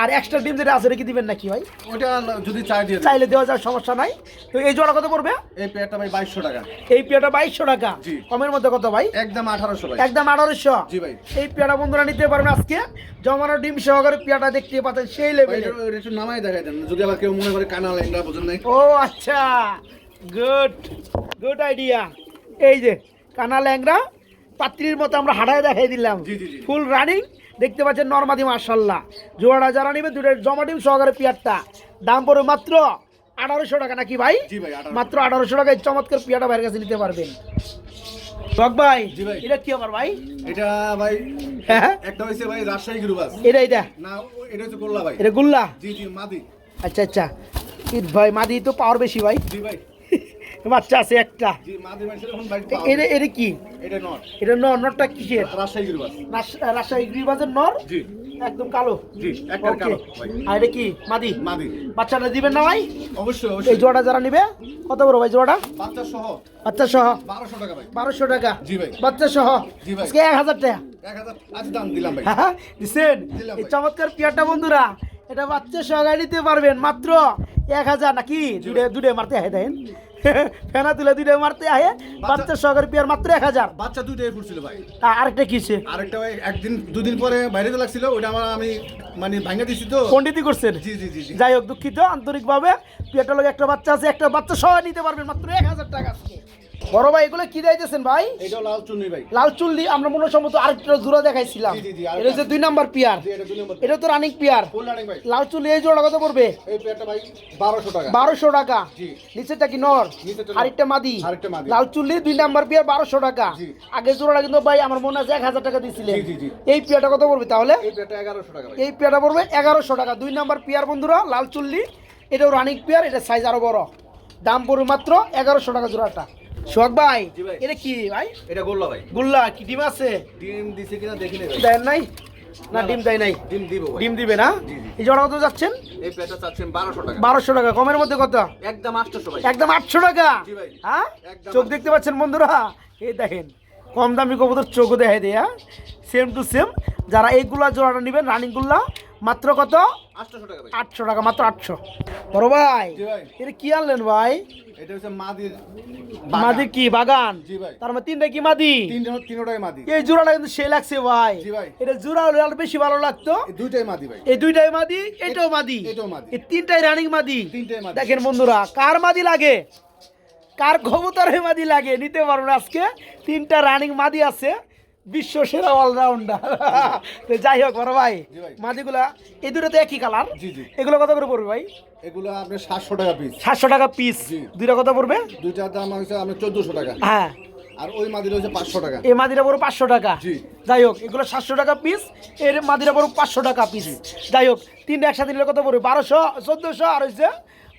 আর এক্সট্রা ডিম যেটা আছে রেখে দিবেন নাকি ভাই? ওটা যদি চাই দিয়ে চাইলে দেওয়া যায় সমস্যা নাই। তো এই জোড়া কত পড়বে? এই পেয়ারটা ভাই বাইশশো টাকা। এই পেয়ারটা বাইশশো টাকা। জি। কমের মধ্যে কত ভাই? একদম আঠারোশো ভাই। একদম আঠারোশো। জি ভাই। এই পেয়ারা বন্ধুরা নিতে পারবেন আজকে। জমানো ডিম সহকারে পেয়ারটা দেখতে পাচ্ছেন সেই লেভেলে একটু নামাই দেখাই দেন যদি আবার কেউ মনে করে কানা লেন্ডা বোঝেন নাই। ও আচ্ছা। গুড গুড আইডিয়া এই যে কানা ল্যাংরা পাত্রীর মতো আমরা হাঁটায় দেখাই দিলাম। ফুল রানিং দেখতে পাচ্ছেন নর্মাদি মার্শাল্লাহ জোয়ারা যারা নিবে দুটো জমা ডিম সহকারে পেয়ারটা। দাম পড়বে মাত্র আঠারোশো টাকা নাকি ভাই? মাত্র আঠারোশো টাকায় চমৎকার পিয়াটা বাইরের কাছে নিতে পারবেন। শখ ভাই এটা কি আমার ভাই? এটা ভাই হ্যাঁ? একটা হয়েছে ভাই রাজশাহী গ্রুবাস এটা এটা না এটা হচ্ছে গোল্লা ভাই। এটা গুল্লা? জি জি মাদি। আচ্ছা আচ্ছা। ভাই মাদি তো পাওয়ার বেশি ভাই। জি ভাই। বাচ্চা আছে একটা। এটা এটা কি? এটা নট এটা নর নরটা কিসের? রাজশাহী গ্রুবাস রাজশাহী গ্রিবাজের নর? জি। একদম কালো। জি একটা কালো আর এটা কি? মাদি? মাদি। বাচ্চাটা দিবেন না ভাই? অবশ্যই এই জোড়া যারা নিবে কত বড় ভাই জোড়াটা? বাচ্চা সহ। বাচ্চা সহ। বারোশো টাকা ভাই। বারোশো টাকা। জি ভাই। বাচ্চা সহ। জি ভাই। আজকে এক হাজার টাকা। এক হাজার আজ দাম দিলাম ভাই। হ্যাঁ, দিছেন? এই চমৎকার পিয়ারটা বন্ধুরা এটা বাচ্চা সহকারে নিতে পারবেন মাত্র এক হাজার নাকি? দুটে দুটে মারতে আহে দেন ফেনা তুলে দুইটা মারতে আহে বাচ্চা সহকারে পিয়ার মাত্র এক হাজার। বাচ্চা দুইটাই ফুটছিল ভাই। আরেকটা কিসে আরেকটা ভাই একদিন দুদিন পরে বাইরে লাগছিল ওটা আমার আমি মানে ভাঙা দিছি তো। পণ্ডিতই করছেন? জি জি জি যাই হোক দুঃখিত আন্তরিকভাবে। পেয়ারটা লোক একটা বাচ্চা আছে একটা বাচ্চা সহ নিতে পারবেন মাত্র এক হাজার টাকা। বড় ভাই এগুলো কি দিতেছেন ভাই? এটাও লাল চুন্নি ভাই। লাল চুল্লি আমরা মনে সম্ভবত আরেকটা জোড়া দেখাইছিলাম। এটা হচ্ছে দুই নাম্বার পিয়ার। এটা এটা তো রানিং পিয়ার। লাল চুল্লি এই জোড়া কত পড়বে? এই পেয়ারটা ভাই বারোশো টাকা। বারোশো টাকা। জি। নিচেরটা কি নর? আরেকটা মাদি। লাল চুল্লি দুই নাম্বার পিয়ার বারোশো টাকা। জি। আগে জোড়াটা কিন্তু ভাই আমার মনে আছে এক হাজার টাকা জি। এই পিয়ারটা কত পড়বে তাহলে? এই পেয়ারটা এগারোশো টাকা ভাই। এই পেয়ারটা পড়বে এগারোশো টাকা। দুই নাম্বার পিয়ার বন্ধুরা লাল চুল্লি এটাও রানিং পেয়ার এটা সাইজ আরও বড়। দাম পড়বে মাত্র এগারোশো টাকা জোড়াটা। সোহাগ ভাই এটা কি ভাই? এটা গোল্লা ভাই। গুল্লা কি ডিম আছে? ডিম দিছে কিনা দেখি দেন নাই? না ডিম দেয় নাই? ডিম দিব ডিম দিবে না। এই জোড়া কত যাচ্ছেন? এই পেয়ারটা চাচ্ছেন বারোশো টাকা। বারোশো টাকা কমের মধ্যে কত? একদম আটশোশো ভাই। একদম আটশো টাকা? জি ভাই। হ্যাঁ? চোখ দেখতে পাচ্ছেন বন্ধুরা? এই দেখেন কম দামি কবুতর চোখও দেখাই দেয়া সেম টু সেম যারা এইগুলা জোড়াটা নেবেন রানিংগুলা মাত্র কত? আটশোশো টাকা আটশো টাকা মাত্র আটশো। বড় ভাই। এটা কি আনলেন ভাই? এটা হচ্ছে মাদির মাদি কি বাগান? জি ভাই। তার মানে তিনটা কি মাদি? তিনটা তিনটাই মাদি। এই জোড়াটা কিন্তু সে লাগছে ভাই। জি ভাই। এটা জোড়া হলে আরও বেশি ভালো লাগতো। এই দুইটাই মাদি ভাই। এই দুইটাই মাদি এটাও মাদি। এটাও মাদি। এই তিনটাই রানিং মাদি। তিনটাই মাদি। দেখেন বন্ধুরা কার মাদি লাগে? কার কবুতরে মাদি লাগে? নিতে পারবেন আজকে। তিনটা রানিং মাদি আছে। বিশ্ব সেরা অলরাউন্ডার যাই হোক বড় ভাই। মাদিগুলা এই দুটো তো একই কালার। এগুলো কত করে পড়বে ভাই? এগুলো আপনার সাতশো টাকা পিস সাতশো টাকা পিস দুইটা কত পড়বে? দুইটার দাম হচ্ছে আপনার চোদ্দশো টাকা। হ্যাঁ। আর ওই মাদির হচ্ছে পাঁচশো টাকা। এই মাদিরা বড় পাঁচশো টাকা। জি। যাই হোক এগুলো সাতশো টাকা পিস এর মাদিরা বড় পাঁচশো টাকা পিস যাই হোক তিনটা একসাথে নিলে কত পড়বে? বারোশো চোদ্দোশো আর হচ্ছে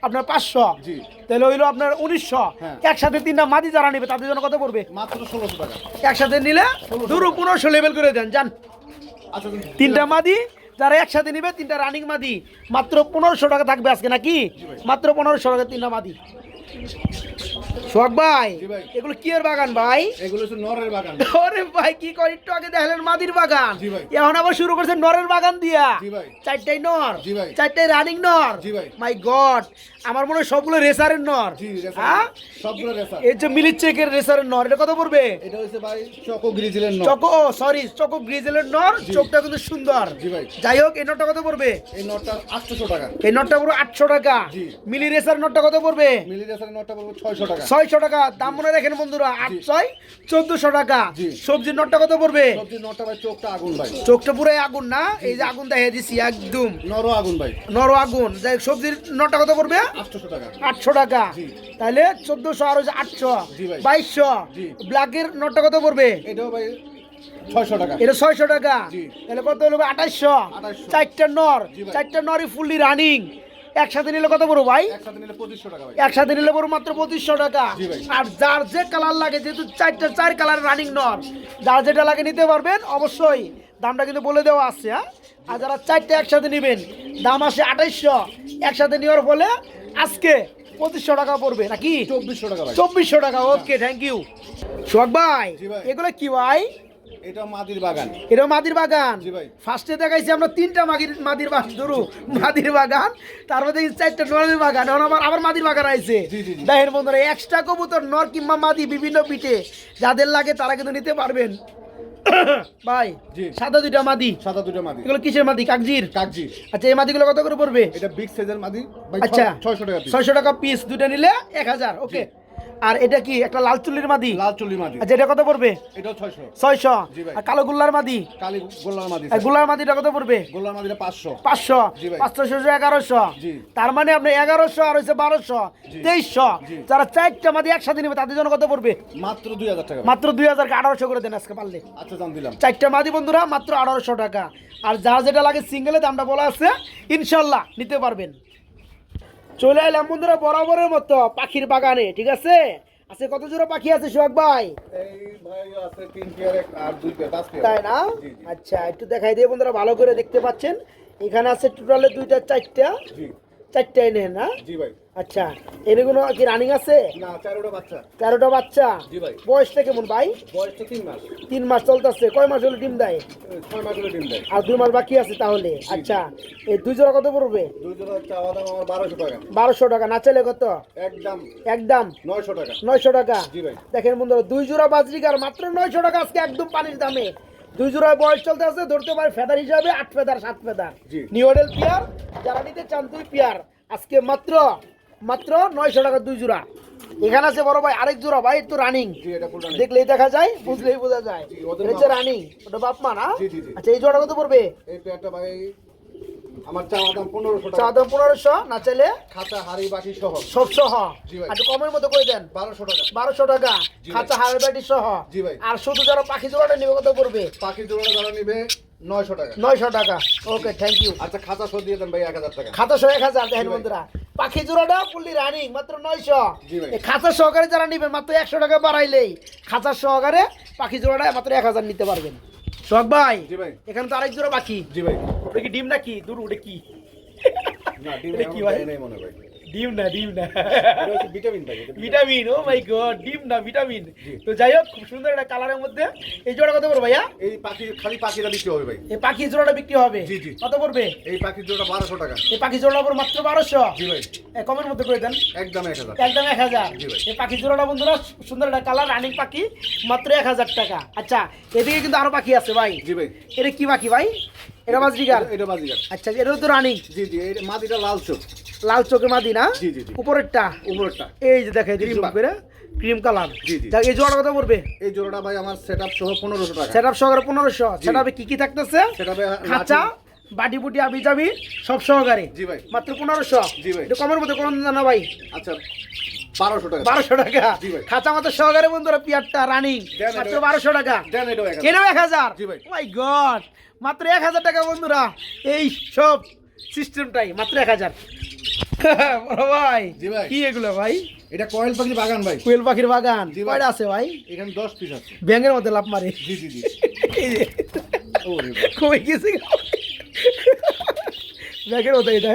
আপনার পাঁচশো। জি। তাহলে হইল আপনার উনিশশো। হ্যাঁ। একসাথে তিনটা মাদি যারা নেবে তাদের জন্য কত পড়বে? মাত্র ষোলোশো টাকা। একসাথে নিলে দুরু পনেরোশো লেভেল করে দেন যান। আচ্ছা। তিনটা মাদি যারা একসাথে নিবে, তিনটা রানিং মাদি। মাত্র পনেরোশো টাকা থাকবে আজকে নাকি? মাত্র পনেরোশো টাকা তিনটা মাদি। সোহাগ ভাই এগুলো কি এর বাগান ভাই? এগুলো নরের বাগান। ওরে ভাই কি করে একটু আগে দেখলেন মাদির বাগান। এখন আবার শুরু করছে নরের বাগান দিয়া। চারটাই নর চারটাই রানিং নর। মাই গড আমার মনে হয় সবগুলো রেসারের নর। হ্যাঁ? সবগুলো রেসার। এই যে মিলির চেকের রেসারের নর এটা কত পড়বে? এটা হচ্ছে ভাই চকো গ্রিজিলের নর। চকো ও সরি চকো গ্রিজেলের নর চোখটা কিন্তু সুন্দর। যাই হোক এই নটটা কত পড়বে? এই নটটা আটশোশো টাকা। এই নটটা পুরো আটশো টাকা। মিলি রেসার নটটা কত পড়বে? মিলি রেসারের নটটা পড়ব ছয়শো টাকা। ছয়শো টাকা। দাম মনে রাখেন বন্ধুরা আট ছয় চোদ্দশো টাকা। জি। সবজির নটটা কত পড়বে? নটটা ভাই চোখটা আগুন ভাই। চোখটা পুরো আগুন না? এই যে আগুন দেখিয়ে দিছি একদম। নরও আগুন ভাই। নর আগুন। যাই সবজির নটটা কত পড়বে? টাকা। আটশো টাকা। তাহলে চোদ্দশো আর হচ্ছে আটশো বাইশশো। ব্ল্যাকের নটটা কত পড়বে? এটাও ভাই ছয়শো টাকা। এটা ছয়শো টাকা। তাহলে কত হলো আঠাশশো 2800 চারটা নর। চারটা নরই ফুললি রানিং। একসাথে নিলে কত পড়ো ভাই? একসাথে নিলে পঁচিশশো টাকা ভাই। একসাথে নিলে পড়ো মাত্র পঁচিশশো টাকা। আর যার যে কালার লাগে যেহেতু চারটা চার কালার রানিং নর যার যেটা লাগে নিতে পারবেন অবশ্যই দামটা কিন্তু বলে দেওয়া আছে হ্যাঁ? আর যারা চারটা একসাথে নেবেন দাম আসে আঠাইশশো। একসাথে নেওয়ার ফলে আজকে পঁচিশশো টাকা পড়বে নাকি? চব্বিশশো টাকা চব্বিশশো টাকা ওকে থ্যাংক ইউ ভাই ভাই। এগুলো কি ভাই? এটা মাদির বাগান। এটা মাদির বাগান? ফার্স্টে দেখাইছি আমরা তিনটা মাগির মাদির বাগান ধরু মাদির বাগান তারপর দেখি চারটা নরের বাগান এখন আবার আবার মাদির বাগান আইছে। জি, জি, জি। দেখেন বন্ধুরা এক্সট্রা কবুতর নর কিংবা মাদি বিভিন্ন পিঠে যাদের লাগে তারা কিন্তু নিতে পারবেন। ভাই সাদা দুইটা মাদি। সাদা দুটো মাদি। এগুলো কিসের মাদি? কাকজির? কাকজি আচ্ছা এই মাদিগুলো কত করে পড়বে? এটা বিগ সাইজের মাদি। আচ্ছা ছয়শো টাকা piece। ছয়শো টাকা পিস দুটা নিলে এক হাজার ওকে আর এটা কি? একটা লাল চুল্লির মাদি? লাল চুলি মাদি। আচ্ছা এটা কত পড়বে? ছয়শো। জি ভাই। আর কালো গুল্লার মাদি? কালি গোল্লার মাদি গুলার মাদিটা কত পড়বে? গোল্লার মাদিটা পাঁচশো। পাঁচশো। জি ভাই। পাঁচশো ছশো এগারোশো। জি। তার মানে আপনি এগারোশো আর হচ্ছে বারোশো। জি। তেইশশো। যারা চারটা মাদি একসাথে নেবে তাদের জন্য কত পড়বে? মাত্র দুই হাজার টাকা। মাত্র দুই হাজার আঠারোশো করে দেন আজকে পারলে। আচ্ছা দাম দিলাম। চারটা মাদি বন্ধুরা মাত্র আঠারোশো টাকা। আর যার যেটা লাগে সিঙ্গেলে দামটা বলা আছে ইনশাল্লাহ নিতে পারবেন। চলে এলাম বন্ধুরা বরাবরের মতো পাখির বাগানে ঠিক আছে? আছে কত জোড়া পাখি আছে সোহাগ ভাই? তাই না। আচ্ছা একটু দেখাই দিয়ে বন্ধুরা ভালো করে দেখতে পাচ্ছেন। এখানে আছে টোটালে দুইটা চারটা। চারটাই নেন না? জি ভাই। আচ্ছা এগুলো কি রানিং আছে? না চারোটা বাচ্চা। তেরোটা বাচ্চা? বয়সটা কেমন ভাই? বয়স তো তিন মাস। তিন মাস চলতেছে। কয় মাস হলে ডিম দেয়? ছয় মাস হলে ডিম দেয়। আর দুই মাস বাকি আছে তাহলে? আচ্ছা এই দুই জোড়া কত পড়বে? দুই জোড়া চাওয়া দাম আমার বারোশো টাকা। বারোশো টাকা। না চাইলে কত? একদম। একদম। নয়শো টাকা। নয়শো টাকা। জি ভাই। দেখেন বন্ধুরা দুই জোড়া বাজরিকার মাত্র নয়শো টাকা আজকে একদম পানির দামে। দুই জোড়া বয়স চলতে আছে ধরতে পারে ফেদার হিসাবে আট ফেদার সাত ফেদার। নিউডেল পিয়ার যারা নিতে চান দুই পিয়ার আজকে মাত্র মাত্র নয়শো টাকা দুই জোড়া। এখানে আছে বড় ভাই আরেক জোড়া ভাই একটু রানিং দেখলেই দেখা যায় বুঝলেই বোঝা যায়। এটা রানিং ওটা বাপমা না। আচ্ছা এই জোড়াটা কত পড়বে? এই ভাই আমার চাওয়া দাম পনেরোশো চা দাম পনেরোশো না চাইলে খাতা হাড়ি বাটি সহ। সব সহ। আচ্ছা কমের মতো করে দেন। বারোশো টাকা। বারোশো টাকা। খাঁচা হাড় বাটি সহ। জি ভাই। আর শুধু যারা পাখি জোড়াটা নেবে কত পড়বে? পাখি জোড়া যারা নিবে নয়শো টাকা। নয়শো টাকা। ওকে থ্যাংক ইউ আচ্ছা খাতা সহ দিয়ে দেন ভাই এক হাজার টাকা। খাতা সহ এক হাজার দেখেন বন্ধুরা। পাখি জোড়াটা ফুললি রানিং মাত্র নয়শো। জি ভাই। এই খাঁচা সহকারে যারা নেবেন মাত্র একশো টাকা বাড়াইলেই খাঁচা সহকারে পাখি জোড়াটা মাত্র এক হাজার নিতে পারবেন। সব ভাই জি ভাই। এখানে তো আরেক জোড়া বাকি। জি ভাই। ওটা কি ডিম নাকি? দূর ওটা কি? না ডিম কি কি ভাই? ভাই মনে হয়। ডিম না ডিম না। ভিটামিন ভাই এটা vitamin। Vitamin oh my god ডিম না ভিটামিন। তো যাই হোক খুব সুন্দর একটা কালারের মধ্যে। এই জোড়া কত পড়বে ভাইয়া? এই পাখি খালি পাখিরা বিক্রি হবে ভাই। এই পাখি জোড়াটা বিক্রি হবে? জি, জি। কত পড়বে? এই পাখির জোড়া বারোশো টাকা। এই পাখি পড়বে মাত্র জি ভাই। কমের মধ্যে করে দেন। একদম একদম জি ভাই। এই পাখি জোড়াটা বন্ধুরা সুন্দর একটা কালার রানিং পাখি মাত্র এক হাজার টাকা। আচ্ছা এদিকে কিন্তু আরও পাখি আছে ভাই। জি ভাই। এটা কি পাখি ভাই? এটা এটা- এটা আচ্ছা এটাও তো রানিং। জি জি মাদিটা লাল চোখ। লাল চোখে মাদি না? জি, জি। উপরেরটা? উপরেরটা। এই যে দেখে করে ক্রিম কালার। জি, জি। এই জোড়া কত পড়বে? এই জোড়াটা ভাই আমার সেট আপ সহ পনেরোশো টাকা। সেট আপ সহকারে পনেরোশো। জি। সেট কি কি থাকতেছে? সেটা ভাই খাঁচা বাটি বুটি আবি যাবি সব সহকারে। জি ভাই। মাত্র পনেরোশো। জি ভাই। এটা কমের মধ্যে কোনো না ভাই। আচ্ছা। বারোশো টাকা। বারোশো টাকা। খাঁচা মাত্র সহকারে বন্ধুরা পিয়ারটা রানিং মাত্র বারোশো টাকা। এটাও এক হাজার। মাই গড মাত্র এক হাজার টাকা বন্ধুরা। এই সব সিস্টেমটাই মাত্র এক হাজার। ভাই কি এগুলো ভাই? এটা কয়েল পাখি বাগান ভাই। কোয়েল পাখির বাগান। কয়টা আছে ভাই? এখানে দশ পিস আছে। ব্যাঙের মধ্যে লাভ মারে। জি গেছে ব্যাগের মধ্যে এটা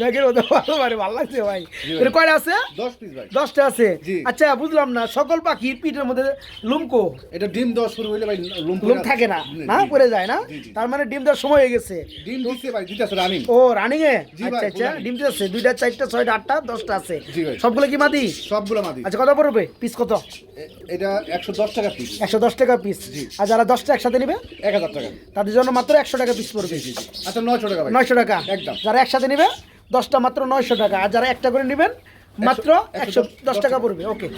ব্যাগের মধ্যে ভালো মারে ভালো লাগছে ভাই। ভাই। কয়টা আছে? দশ পিস ভাই। দশটা আছে? আচ্ছা বুঝলাম না। সকল পাখির পিঠের মধ্যে লুমকো? এটা ডিম দেওয়া শুরু হইলে ভাই লুম থাকে না। না? পড়ে যায় না। তার মানে ডিম দেওয়ার সময় হয়ে গেছে। ডিম দিচ্ছে ভাই দিতেছে রানিং ও রানিং এ? আচ্ছা আচ্ছা। ডিম দিতেছে দুইটা চারটা ছয়টা আটটা দশটা আছে। সবগুলো কি মাদি? সবগুলো মাদি। আচ্ছা কত পড়বে? পিস কত? এটা একশো দশ টাকা পিস একশো দশ টাকা পিস আর যারা দশটা একসাথে নেবে? এক হাজার টাকা। তাদের জন্য মাত্র একশো টাকা পিস পড়বে। আচ্ছা নয়শো টাকা নয়শো টাকা। একদম। যারা একসাথে নেবে দশটা মাত্র নয়শো টাকা আর যারা একটা করে নেবেন মাত্র একশো দশ- টাকা। পড়বে ওকে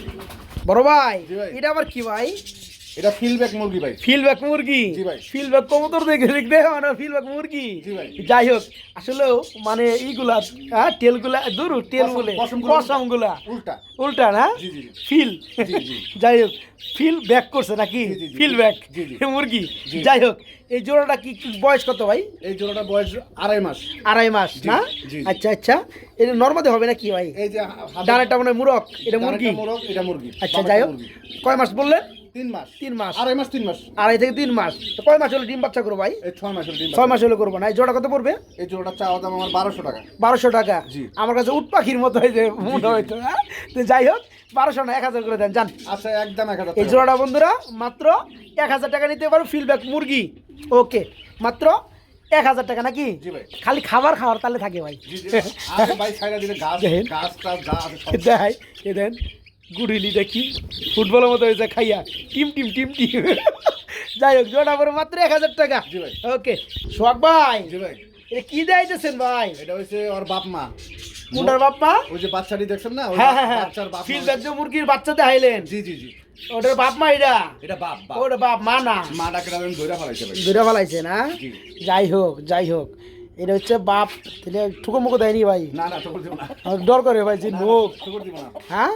বড় ভাই। এটা আবার কি ভাই এটা ফিলব্যাক মুরগি ভাই। ফিলব্যাক মুরগি? জি ভাই। ফিলব্যাক কবুতর দেখে দেখতে মানে ফিলব্যাক মুরগি। জি ভাই। যাই হোক আসলেও মানে এইগুলা হ্যাঁ টেলগুলা দূর টেল বলে পশমগুলা উল্টা। উল্টা। না। ফিল। যাই হোক ফিল ব্যাক করছে নাকি। Feel back. মুরগি। যাই হোক এই জোড়াটা কি বয়স কত ভাই? এই জোড়াটা বয়স আড়াই মাস। আড়াই মাস না। আচ্ছা আচ্ছা। এটা নর্মালি হবে নাকি ভাই? এই যে ডানেরটা মানে মুরগ। এটা মুরগি? এটা মুরগি। আচ্ছা যাই হোক। কয় মাস বললেন? তিন মাস। তিন মাস। আড়াই মাস তিন মাস। আড়াই থেকে তিন মাস। তো কয় মাস হলে ডিম বাচ্চা করব ভাই? এই ছয় মাস হলো ডিম ছয় মাস হলে করব না। এই জোড়া কত পড়বে? এই জোড়াটা চাওয়া দাম আমার বারোশো টাকা। বারোশো টাকা? জি। আমার কাছে উট পাখির মতো হয়েছে মনে হয়তো হ্যাঁ? তো যাই হোক বারোশো না এক হাজার করে দেন যান। আচ্ছা একদম এক হাজার এই জোড়াটা বন্ধুরা মাত্র এক হাজার টাকা নিতে পারো ফিলব্যাক মুরগি। ওকে মাত্র এক হাজার টাকা নাকি? খালি খাবার খাওয়ার তাহলে থাকে ভাই। জি। ভাই দিলে গাছ গাছ দেন। গুড়িলি দেখি। ফুটবলের মতো হয়েছে খাইয়া। Team team team team. যাই হোক জোড়া পরে মাত্র এক হাজার টাকা। জি ভাই। ওকে সোহাগ ভাই। এটা কি দেখাইতেছেন ভাই? এটা হচ্ছে ওর বাপ মা। মুন্ডার বাপ্পা ওই যে বাচ্চাটি দেখছেন না হ্যাঁ হ্যাঁ হ্যাঁ। বাচ্চার বাপ মা। মুরগির বাচ্চা দেখাইলেন। জি জি জি। ওটার বাপ মা এটা? এটা বাপ বাপ। ওটা বাপ মা না। মা আমি ধরে ফেলাইছে দূরে ফেলাইছে না? যাই হোক যাই হোক। এটা হচ্ছে বাপ তাহলে ঠুকো মুখো দেয়নি ভাই? ডর করে ভাই যে নোক না হ্যাঁ?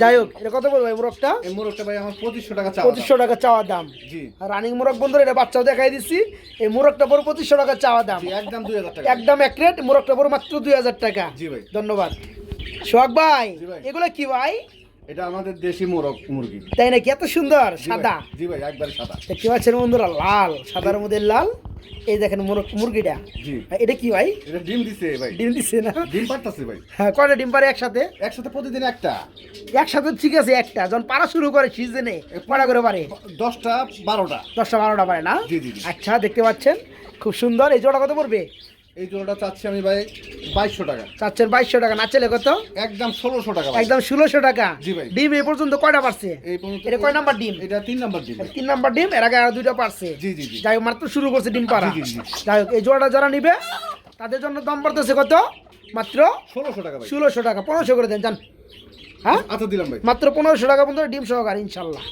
যাই হোক এটা কত বলব ভাই মোরগটা? এই মোরগটা ভাই আমার পঁচিশশো টাকা পঁচিশশো টাকা চাওয়া দাম। জি। রানিং মোরগ বন্ধুরা এটা বাচ্চাও দেখাই দিচ্ছি। এই মোরগটা পর পঁচিশশো টাকা চাওয়া দাম। একদম দুই হাজার টাকা। একদম এক রেট মোরগটা পর মাত্র দুই হাজার টাকা। জি ভাই। ধন্যবাদ। সোহাগ ভাই। এগুলো কি ভাই? এটা আমাদের দেশি মোরগ মুরগি। তাই নাকি? এত সুন্দর সাদা? জি ভাই একবারে সাদা। দেখতে পাচ্ছেন বন্ধুরা লাল সাদার মধ্যে লাল? এই দেখেন মুরগ মুরগিটা। জি। এটা কি ভাই? এটা ডিম দিছে ভাই। ডিম দিচ্ছে না? ডিম পারতাছে ভাই। হ্যাঁ কয়টা ডিম পারে একসাথে? একসাথে প্রতিদিন একটা। একসাথে ঠিক আছে একটা যখন পারা শুরু করে সিজনে কয়টা করে পারে? দশটা বারোটা। দশটা বারোটা পারে না? জি, জি। আচ্ছা দেখতে পাচ্ছেন খুব সুন্দর। এই জোড়া কত পড়বে? এই জোড়াটা চাচ্ছি আমি ভাই বাইশশো টাকা। চাচ্ছেন বাইশশো টাকা না চলে কত? একদম ষোলোশো টাকা একদম ষোলোশো টাকা। জি ভাই। ডিম এ পর্যন্ত কয়টা পারছে? এই পর্যন্ত এটা কয় নাম্বার ডিম? এটা তিন নাম্বার ডিম তিন নাম্বার ডিম এর আগে আর দুইটা পারছে। জি জি জি। যাই হোক মাত্র শুরু করছে ডিম জি। যাই হোক এই জোড়াটা যারা নিবে তাদের জন্য দাম পড়তেছে কত? মাত্র ষোলোশো টাকা ষোলোশো টাকা পনেরোশো করে দেন যান। হ্যাঁ? আচ্ছা দিলাম ভাই। মাত্র পনেরোশো টাকা পর্যন্ত ডিম সহকার ইনশাল্লাহ।